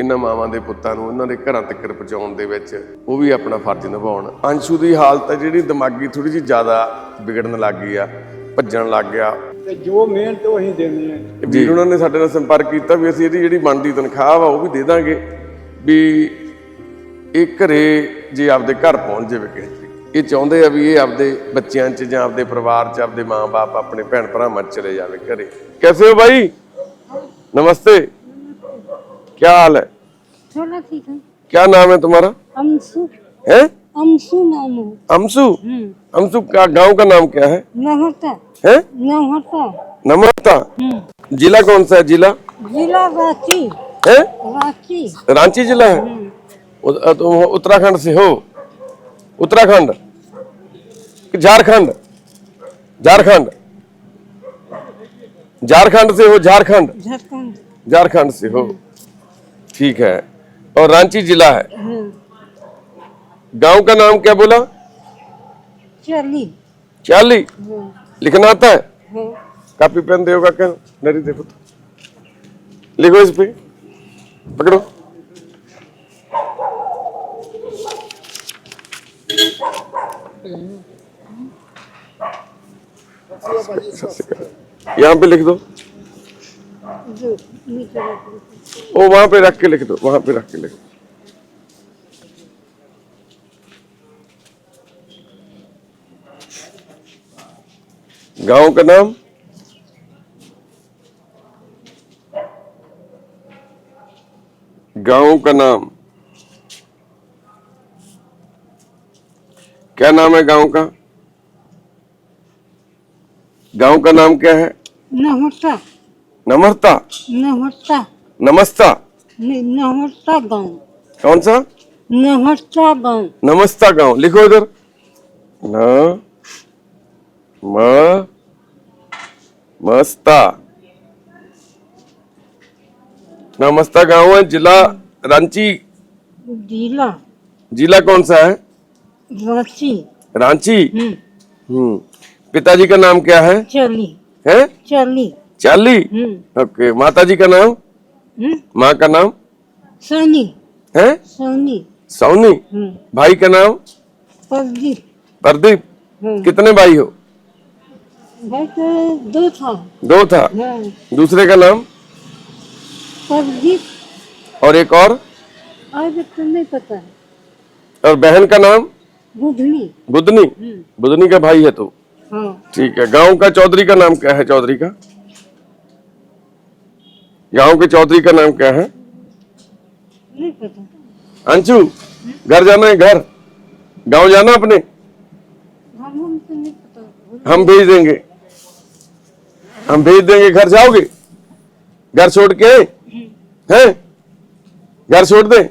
ਇਹਨਾਂ ਮਾਵਾਂ ਦੇ ਪੁੱਤਾਂ ਨੂੰ ਉਹਨਾਂ ਦੇ ਘਰਾਂ ਤੱਕ ਪਹੁੰਚਾਉਣ ਦੇ ਵਿੱਚ ਉਹ ਵੀ ਆਪਣਾ ਫਰਜ਼ ਨਿਭਾਉਣ। ਅੰਸ਼ੂ ਦੀ ਹਾਲਤ ਹੈ ਜਿਹੜੀ ਦਿਮਾਗੀ ਥੋੜੀ ਜਿਹੀ ਜ਼ਿਆਦਾ ਵਿਗੜਨ ਲੱਗ ਗਈ ਆ ਭੱਜਣ ਲੱਗ ਗਿਆ। ਤੇ ਜੋ ਮਿਹਨਤ ਉਹੀ ਦੇਣੀ ਹੈ ਜੀ ਉਹਨਾਂ ਨੇ ਸਾਡੇ ਨਾਲ ਸੰਪਰਕ ਕੀਤਾ ਵੀ ਅਸੀਂ ਇਹਦੀ ਜਿਹੜੀ ਬਣਦੀ ਤਨਖਾਹ ਆ ਉਹ ਵੀ ਦੇ ਦਾਂਗੇ। ਵੀ ਇਹ ਘਰੇ ਜੇ ਆਪਦੇ ਘਰ ਪਹੁੰਚ ਜਾਵੇ ਕਿਸੇ ਇਹ ਚਾਹੁੰਦੇ ਆ ਵੀ ਇਹ ਆਪਦੇ ਬੱਚਿਆਂ 'ਚ ਜਾਂ ਆਪਦੇ ਪਰਿਵਾਰ 'ਚ ਆਪਦੇ ਮਾਂ-ਬਾਪ ਆਪਣੇ ਭੈਣ ਭਰਾਵਾਂ 'ਚ ਚਲੇ ਜਾਵੇ ਘਰੇ। ਕੈਸੇ ਹੋ ਬਾਈ? ਨਮਸਤੇ। क्या हाल है? थोड़ा ठीक है। क्या नाम है तुम्हारा? अमसू है? अमसू नाम है। अमसू हम्म। अमसू का गाँव का नाम क्या है? नहता है? हम्म। जिला कौन सा है? जिला? जिला रांची। है? रांची। रांची जिला है? अ, तुम उत्तराखंड से हो? उत्तराखंड? झारखंड? झारखंड? झारखंड से हो? झारखंड? झारखंड। झारखंड से हो। ठीक है। और रांची जिला है। हाँ गाँव का नाम क्या बोला? चाली। चाली? हाँ लिखना आता है? हाँ कापी पेन देगा क्या नरी देखो तो। लिखो इस पे। पकड़ो। यहाँ पे लिख दो। जो नीचे रख वो वहाँ पे रख के लिख दो वहाँ पे रख के लिख दो। गाँव का नाम? गाँव का नाम। क्या नाम है गाँव का? गाँव का नाम क्या है? नहता नमस्ता नहता नमस्ता। नहता गाँव। कौन सा? नहता गाँव। नमस्ता गाँव। लिखो इधर। न म मस्ता। नमस्ता गाँव है जिला रांची। जिला। जिला कौन सा है? रांची। रांची। हम्म। हम्म। पिताजी का नाम क्या है? चली। है? चली। चाली ओके माता जी का नाम माँ का नाम सोनी है सोनी सौनी भाई का नाम प्रदीप प्रदीप कितने भाई हो भाई तो दो था दो था हाँ दूसरे का नाम प्रदीप और एक और आज तो नहीं पता और बहन का नाम बुधनी बुधनी बुधनी का भाई है तो ठीक है गाँव का चौधरी का नाम क्या है चौधरी का गांव के चौधरी का नाम क्या है अंशु घर जाना है घर गांव जाना अपने हम भेज देंगे हम भेज देंगे घर जाओगे घर छोड़ के हैं घर छोड़ दे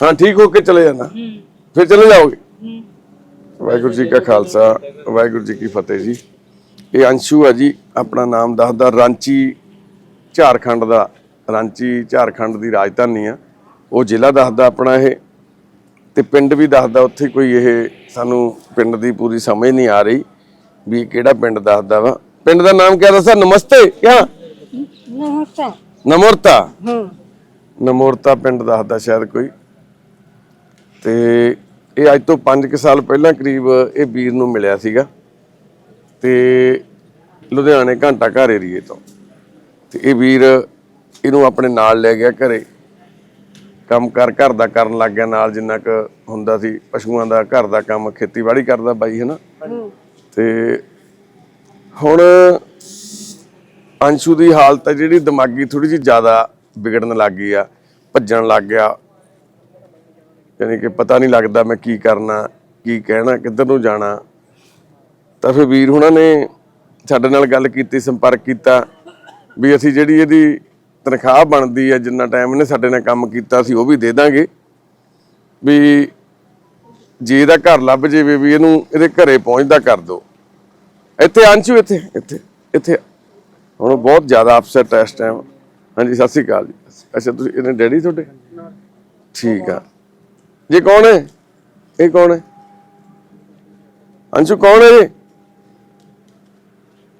हाँ ठीक होके चले जाना फिर चले जाओगे वाहगुरु जी का खालसा वाहगुरु जी की फतेह जी ਇਹ ਅੰਸ਼ੂ ਆ ਜੀ ਆਪਣਾ ਨਾਮ ਦੱਸਦਾ ਰਾਂਚੀ ਝਾਰਖੰਡ ਦਾ ਰਾਂਚੀ ਝਾਰਖੰਡ ਦੀ ਰਾਜਧਾਨੀ ਆ। ਉਹ ਜ਼ਿਲ੍ਹਾ ਦੱਸਦਾ ਆਪਣਾ ਇਹ ਤੇ ਪਿੰਡ ਵੀ ਦੱਸਦਾ ਉੱਥੇ ਕੋਈ ਇਹ ਸਾਨੂੰ ਪਿੰਡ ਦੀ ਪੂਰੀ ਸਮਝ ਨਹੀਂ ਆ ਰਹੀ ਵੀ ਕਿਹੜਾ ਪਿੰਡ ਦੱਸਦਾ ਵਾ। ਪਿੰਡ ਦਾ ਨਾਮ ਕਿਆ ਦੱਸਾ? ਨਮਸਤੇ ਕਿਆ? ਨਮਸਤੇ। ਨਮੋਰਤਾ। ਹੂੰ। ਨਮੋਰਤਾ ਪਿੰਡ ਦੱਸਦਾ ਸ਼ਾਇਦ ਕੋਈ। ਤੇ ਇਹ ਅੱਜ ਤੋਂ 5 ਸਾਲ ਪਹਿਲਾਂ ਕਰੀਬ ਇਹ ਵੀਰ ਨੂੰ ਮਿਲਿਆ ਸੀਗਾ। ਤੇ ਲੁਧਿਆਣੇ ਘੰਟਾ ਘਰ ਏਰੀਏ ਤੋਂ। ਤੇ ਇਹ ਵੀਰ ਇਹਨੂੰ ਆਪਣੇ ਨਾਲ ਲੈ ਗਿਆ ਘਰੇ। ਕੰਮ ਕਰ ਘਰ ਦਾ ਕਰਨ ਲੱਗ ਗਿਆ ਨਾਲ ਜਿੰਨਾ ਕੁ ਹੁੰਦਾ ਸੀ ਪਸ਼ੂਆਂ ਦਾ ਘਰ ਦਾ ਕੰਮ ਖੇਤੀਬਾੜੀ ਕਰਦਾ ਬਾਈ ਹੈ। ਨਾ ਤੇ ਹੁਣ ਅੰਸ਼ੂ ਦੀ ਹਾਲਤ ਹੈ ਜਿਹੜੀ ਦਿਮਾਗੀ ਥੋੜੀ ਜਿਹੀ ਜ਼ਿਆਦਾ ਵਿਗੜਨ ਲੱਗ ਗਈ ਆ ਭੱਜਣ ਲੱਗ ਗਿਆ। ਯਾਨੀ ਕਿ ਪਤਾ ਨਹੀਂ ਲੱਗਦਾ ਮੈਂ ਕੀ ਕਰਨਾ ਕੀ ਕਹਿਣਾ ਕਿੱਧਰ ਨੂੰ ਜਾਣਾ। ਤਾਂ ਫਿਰ ਵੀਰ ਹੁਣਾਂ ਨੇ ਸਾਡੇ ਨਾਲ ਗੱਲ ਕੀਤੀ, ਸੰਪਰਕ ਕੀਤਾ, ਵੀ ਅਸੀਂ ਜਿਹੜੀ ਇਹਦੀ ਤਨਖਾਹ ਬਣਦੀ ਹੈ, ਜਿੰਨਾ ਟਾਈਮ ਇਹਨੇ ਸਾਡੇ ਨਾਲ ਕੰਮ ਕੀਤਾ ਸੀ ਉਹ ਵੀ ਦੇ ਦਾਂਗੇ। ਵੀ ਜੇ ਇਹਦਾ ਘਰ ਲੱਭ ਜਾਵੇ, ਵੀ ਇਹਨੂੰ ਇਹਦੇ ਘਰੇ ਪਹੁੰਚਦਾ ਕਰ ਦਿਓ ਇੱਥੇ ਅੰਸ਼ੂ, ਇੱਥੇ ਇੱਥੇ ਇੱਥੇ। ਹੁਣ ਬਹੁਤ ਜ਼ਿਆਦਾ ਅਪਸੈਟ ਹੈ ਇਸ ਟਾਈਮ ਹਾਂਜੀ, ਸਤਿ ਸ਼੍ਰੀ ਅਕਾਲ ਜੀ। ਅੱਛਾ, ਤੁਸੀਂ ਇਹਨੇ ਡੈਡੀ ਤੁਹਾਡੇ? ਠੀਕ ਆ। ਜੇ ਕੌਣ ਹੈ? ਇਹ ਕੌਣ ਹੈ? ਅੰਸ਼ੂ, ਕੌਣ ਹੈ ਇਹ?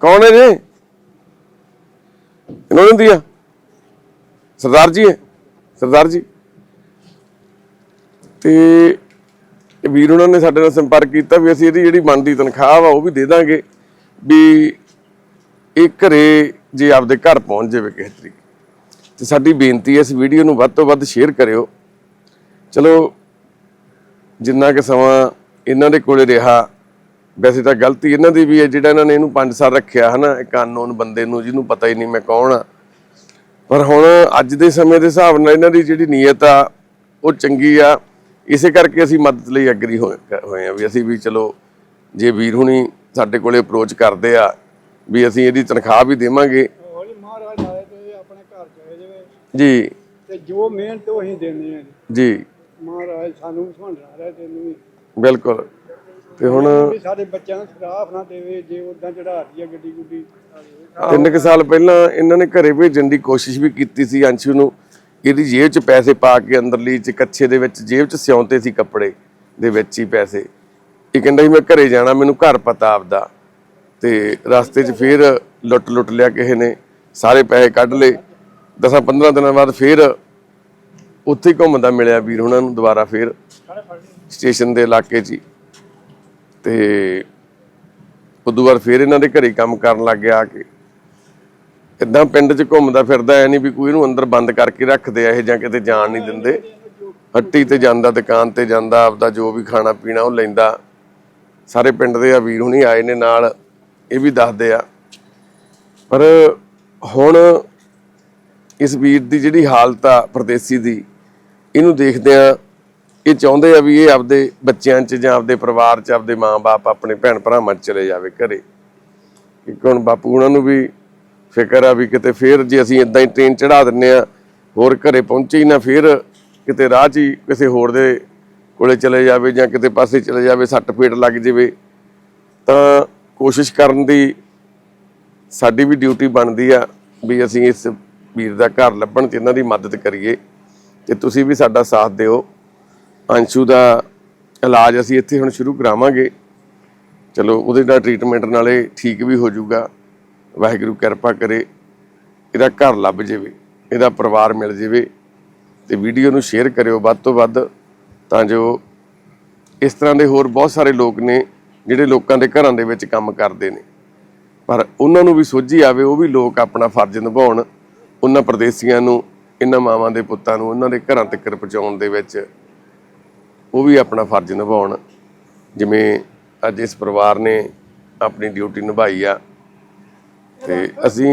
ਕੌਣ ਹੈ ਜੀ? ਇਹਨਾਂ ਨੂੰ ਦਿਆ। ਸਰਦਾਰ ਜੀ ਹੈ। ਸਰਦਾਰ ਜੀ। ਤੇ ਵੀਰ ਉਹਨਾਂ ਨੇ ਸਾਡੇ ਨਾਲ ਸੰਪਰਕ ਕੀਤਾ ਵੀ ਅਸੀਂ ਇਹਦੀ ਜਿਹੜੀ ਬਣਦੀ ਤਨਖਾਹ ਆ ਉਹ ਵੀ ਦੇ ਦਾਂਗੇ ਵੀ ਇਹ ਘਰੇ ਜੇ ਆਪਦੇ ਘਰ ਪਹੁੰਚ ਜਾਵੇ ਕਿਸੇ ਤਰੀਕੇ। ਤੇ ਸਾਡੀ ਬੇਨਤੀ ਹੈ ਇਸ ਵੀਡੀਓ ਨੂੰ ਵੱਧ ਤੋਂ ਵੱਧ ਸ਼ੇਅਰ ਕਰਿਓ। ਚਲੋ, ਜਿੰਨਾ ਕਿ ਸਮਾਂ ਇਹਨਾਂ ਦੇ ਕੋਲੇ ਰਿਹਾ ਵੈਸੇ ਤਾਂ ਗਲਤੀ ਇਹਨਾਂ ਦੀ ਵੀ ਹੈ ਜਿਹੜਾ ਇਹਨਾਂ ਨੇ ਇਹਨੂੰ 5 ਸਾਲ ਰੱਖਿਆ ਹਨਾ ਇੱਕ ਅਨਨੋਨ ਬੰਦੇ ਨੂੰ ਜਿਹਨੂੰ ਪਤਾ ਹੀ ਨਹੀਂ ਮੈਂ ਕੌਣ ਆ। ਪਰ ਹੁਣ ਅੱਜ ਦੇ ਸਮੇਂ ਦੇ ਹਿਸਾਬ ਨਾਲ ਇਹਨਾਂ ਦੀ ਜਿਹੜੀ ਨੀਅਤ ਆ ਉਹ ਚੰਗੀ ਆ। ਇਸੇ ਕਰਕੇ ਅਸੀਂ ਮਦਦ ਲਈ ਐਗਰੀ ਹੋਏ ਆ ਵੀ ਅਸੀਂ ਵੀ ਚਲੋ ਜੇ ਵੀਰ ਹੁਣੀ ਸਾਡੇ ਕੋਲੇ ਅਪਰੋਚ ਕਰਦੇ ਆ ਵੀ ਅਸੀਂ ਇਹਦੀ ਤਨਖਾਹ ਵੀ ਦੇਵਾਂਗੇ। ਜੀ। ਤੇ ਜੋ ਮਿਹਨਤ ਉਹ ਅਸੀਂ ਦਿੰਦੇ ਆ ਜੀ। ਮਹਾਰਾਜ ਸਾਨੂੰ ਸੁਹਾਣਾ ਰਿਹਾ ਤੈਨੂੰ ਬਿਲਕੁਲ। ਤੇ ਹੁਣ ਵੀ ਸਾਡੇ ਬੱਚਿਆਂ ਨੂੰ ਸ਼ਰਾਫ ਨਾ ਦੇਵੇ ਜੇ ਉਦਾਂ ਚੜਾਤੀ ਆ ਗੱਡੀ ਗੁੱਡੀ। ਤਿੰਨ ਕੁ ਸਾਲ ਪਹਿਲਾਂ ਇਹਨਾਂ ਨੇ ਘਰੇ ਭੇਜਣ ਦੀ ਕੋਸ਼ਿਸ਼ ਵੀ ਕੀਤੀ ਸੀ ਅੰਸ਼ੂ ਨੂੰ ਇਹਦੀ ਜੇਬ 'ਚ ਪੈਸੇ ਪਾ ਕੇ ਅੰਦਰਲੀ 'ਚ ਕੱਛੇ ਦੇ ਵਿੱਚ ਜੇਬ 'ਚ ਸਿਉਂਤੇ ਸੀ ਕੱਪੜੇ ਦੇ ਵਿੱਚ ਹੀ ਪੈਸੇ। ਇਹ ਕਹਿੰਦਾ ਸੀ ਮੈਂ ਘਰੇ ਜਾਣਾ ਮੈਨੂੰ ਘਰ ਪਤਾ ਆਪਦਾ। ਤੇ ਰਸਤੇ 'ਚ ਫੇਰ ਲੁੱਟ ਲੁੱਟ ਲਿਆ ਕਿਸੇ ਨੇ ਸਾਰੇ ਪੈਸੇ ਕੱਢ ਲਏ। ਦਸਾਂ 15 ਦਿਨਾਂ ਬਾਅਦ ਫੇਰ ਉੱਥੇ ਹੀ ਘੁੰਮਦਾ ਮਿਲਿਆ ਵੀਰ ਉਹਨਾਂ ਨੂੰ ਦੁਬਾਰਾ ਫੇਰ ਸਟੇਸ਼ਨ ਦੇ ਇਲਾਕੇ 'ਚ ਹੀ। ਤੇ ਉਦੋਂ ਬਾਅਦ ਫਿਰ ਇਹਨਾਂ ਦੇ ਘਰੇ ਕੰਮ ਕਰਨ ਲੱਗ ਗਿਆ ਆ ਕੇ। ਇਦਾਂ ਪਿੰਡ 'ਚ ਘੁੰਮਦਾ ਫਿਰਦਾ ਐ ਨਹੀਂ ਵੀ ਕੋਈ ਇਹਨੂੰ ਅੰਦਰ ਬੰਦ ਕਰਕੇ ਰੱਖਦੇ ਆ, ਇਹ ਜਾਂ ਕਿਤੇ ਜਾਣ ਨਹੀਂ ਦਿੰਦੇ। ਹੱਟੀ ਤੇ ਜਾਂਦਾ, ਦੁਕਾਨ ਤੇ ਜਾਂਦਾ, ਆਪਦਾ ਜੋ ਵੀ ਖਾਣਾ ਪੀਣਾ ਉਹ ਲੈਂਦਾ। ਸਾਰੇ ਪਿੰਡ ਦੇ ਆ ਵੀਰ ਹੁਣੀ ਆਏ ਨੇ ਨਾਲ, ਇਹ ਵੀ ਦੱਸਦੇ ਆ। ਪਰ ਹੁਣ ਇਸ ਵੀਰ ਦੀ ਜਿਹੜੀ ਹਾਲਤ ਆ, ਪਰਦੇਸੀ ਦੀ, ਇਹਨੂੰ ਦੇਖਦੇ ਆ ਇਹ ਚਾਹੁੰਦੇ ਆ ਵੀ ਇਹ ਆਪਦੇ ਬੱਚਿਆਂ 'ਚ ਜਾਂ ਆਪਦੇ ਪਰਿਵਾਰ 'ਚ, ਆਪਦੇ ਮਾਂ-ਬਾਪ ਆਪਣੇ ਭੈਣ ਭਰਾਵਾਂ 'ਚ ਚਲੇ ਜਾਵੇ ਘਰੇ। ਇੱਕ ਹੁਣ ਬਾਪੂ ਉਹਨਾਂ ਨੂੰ ਵੀ ਫਿਕਰ ਆ ਵੀ ਕਿਤੇ ਫੇਰ ਜੇ ਅਸੀਂ ਇਦਾਂ ਹੀ ਟ੍ਰੇਨ ਚੜਾ ਦਿੰਨੇ ਆ, ਹੋਰ ਘਰੇ ਪਹੁੰਚੇ ਹੀ ਨਾ, ਫੇਰ ਕਿਤੇ ਰਾਹ 'ਚ ਹੀ ਕਿਸੇ ਹੋਰ ਦੇ ਕੋਲੇ ਚਲੇ ਜਾਵੇ ਜਾਂ ਕਿਤੇ ਪਾਸੇ ਚਲੇ ਜਾਵੇ, ਸੱਟ ਫੇਟ ਲੱਗ ਜਾਵੇ। ਤਾਂ ਕੋਸ਼ਿਸ਼ ਕਰਨ ਦੀ ਸਾਡੀ ਵੀ ਡਿਊਟੀ ਬਣਦੀ ਆ ਵੀ ਅਸੀਂ ਇਸ ਵੀਰ ਦਾ ਘਰ ਲੱਭਣ 'ਚ ਇਹਨਾਂ ਦੀ ਮਦਦ ਕਰੀਏ। ਤੇ ਤੁਸੀਂ ਵੀ ਸਾਡਾ ਸਾਥ ਦਿਓ। ਅੰਸ਼ੂ ਦਾ ਇਲਾਜ ਅਸੀਂ ਇੱਥੇ ਹੁਣ ਸ਼ੁਰੂ ਕਰਾਵਾਂਗੇ। ਚਲੋ, ਉਹਦੇ ਦਾ ਟ੍ਰੀਟਮੈਂਟ ਨਾਲੇ ਠੀਕ ਵੀ ਹੋ ਜਾਊਗਾ। ਵਾਹਿਗੁਰੂ ਕਿਰਪਾ ਕਰੇ, ਇਹਦਾ ਘਰ ਲੱਭ ਜਾਵੇ, ਇਹਦਾ ਪਰਿਵਾਰ ਮਿਲ ਜਾਵੇ ਤੇ ਵੀਡੀਓ ਨੂੰ ਸ਼ੇਅਰ ਕਰਿਓ ਵੱਧ ਤੋਂ ਵੱਧ ਤਾਂ ਜੋ ਇਸ ਤਰ੍ਹਾਂ ਦੇ ਹੋਰ ਬਹੁਤ ਸਾਰੇ ਲੋਕ ਨੇ ਜਿਹੜੇ ਲੋਕਾਂ ਦੇ ਘਰਾਂ ਦੇ ਵਿੱਚ ਕੰਮ ਕਰਦੇ ਨੇ। ਪਰ ਉਹਨਾਂ ਨੂੰ ਵੀ ਸੋਝੀ ਆਵੇ, ਉਹ ਵੀ ਲੋਕ ਆਪਣਾ ਫਰਜ਼ ਨਿਭਾਉਣ। ਉਹਨਾਂ ਪ੍ਰਦੇਸੀਆਂ ਨੂੰ, ਇਹਨਾਂ ਮਾਵਾਂ ਦੇ ਪੁੱਤਾਂ ਨੂੰ, ਉਹਨਾਂ ਦੇ ਘਰਾਂ ਤੱਕ ਪਹੁੰਚਾਉਣ ਦੇ ਵਿੱਚ ਉਹ ਵੀ ਆਪਣਾ ਫਰਜ਼ ਨਿਭਾਉਣ। ਜਿਵੇਂ ਅੱਜ ਇਸ ਪਰਿਵਾਰ ਨੇ ਆਪਣੀ ਡਿਊਟੀ ਨਿਭਾਈ ਆ। ਤੇ ਅਸੀਂ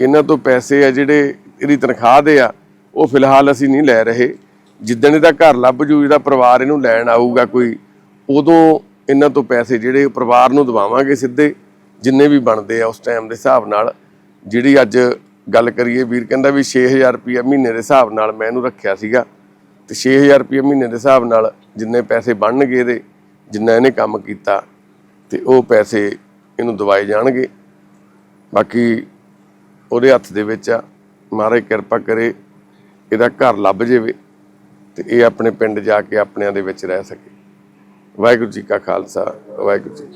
ਇਹਨਾਂ ਤੋਂ ਪੈਸੇ ਆ ਜਿਹੜੇ ਇਹਦੀ ਤਨਖਾਹ ਦੇ ਆ, ਉਹ ਫਿਲਹਾਲ ਅਸੀਂ ਨਹੀਂ ਲੈ ਰਹੇ। ਜਿੱਦਣ ਇਹਦਾ ਘਰ ਲੱਭ ਜੂ, ਇਹਦਾ ਪਰਿਵਾਰ ਇਹਨੂੰ ਲੈਣ ਆਊਗਾ ਕੋਈ, ਉਦੋਂ ਇਹਨਾਂ ਤੋਂ ਪੈਸੇ ਜਿਹੜੇ ਪਰਿਵਾਰ ਨੂੰ ਦਵਾਵਾਂਗੇ ਸਿੱਧੇ, ਜਿੰਨੇ ਵੀ ਬਣਦੇ ਆ ਉਸ ਟਾਈਮ ਦੇ ਹਿਸਾਬ ਨਾਲ। ਜਿਹੜੀ ਅੱਜ ਗੱਲ ਕਰੀਏ, ਵੀਰ ਕਹਿੰਦਾ ਵੀ 6000 ਰੁਪਏ ਮਹੀਨੇ ਦੇ ਹਿਸਾਬ ਨਾਲ ਮੈਂ ਇਹਨੂੰ ਰੱਖਿਆ ਸੀਗਾ। ਤੇ 6000 ਰੁਪਏ ਮਹੀਨੇ ਦੇ ਹਿਸਾਬ ਨਾਲ ਜਿੰਨੇ ਪੈਸੇ ਬਣਨਗੇ ਇਹਦੇ, ਜਿੰਨਾ ਇਹਨੇ ਕੰਮ ਕੀਤਾ, ਤੇ ਉਹ ਪੈਸੇ ਇਹਨੂੰ ਦਵਾਏ ਜਾਣਗੇ। ਬਾਕੀ ਉਹਦੇ ਹੱਥ ਦੇ ਵਿੱਚ ਆ, ਮਹਾਰਾਜ ਕਿਰਪਾ ਕਰੇ ਇਹਦਾ ਘਰ ਲੱਭ ਜਾਵੇ ਤੇ ਇਹ ਆਪਣੇ ਪਿੰਡ ਜਾ ਕੇ ਆਪਣਿਆਂ ਦੇ ਵਿੱਚ ਰਹਿ ਸਕੇ। ਵਾਹਿਗੁਰੂ ਜੀ ਕਾ ਖਾਲਸਾ, ਵਾਹਿਗੁਰੂ ਜੀ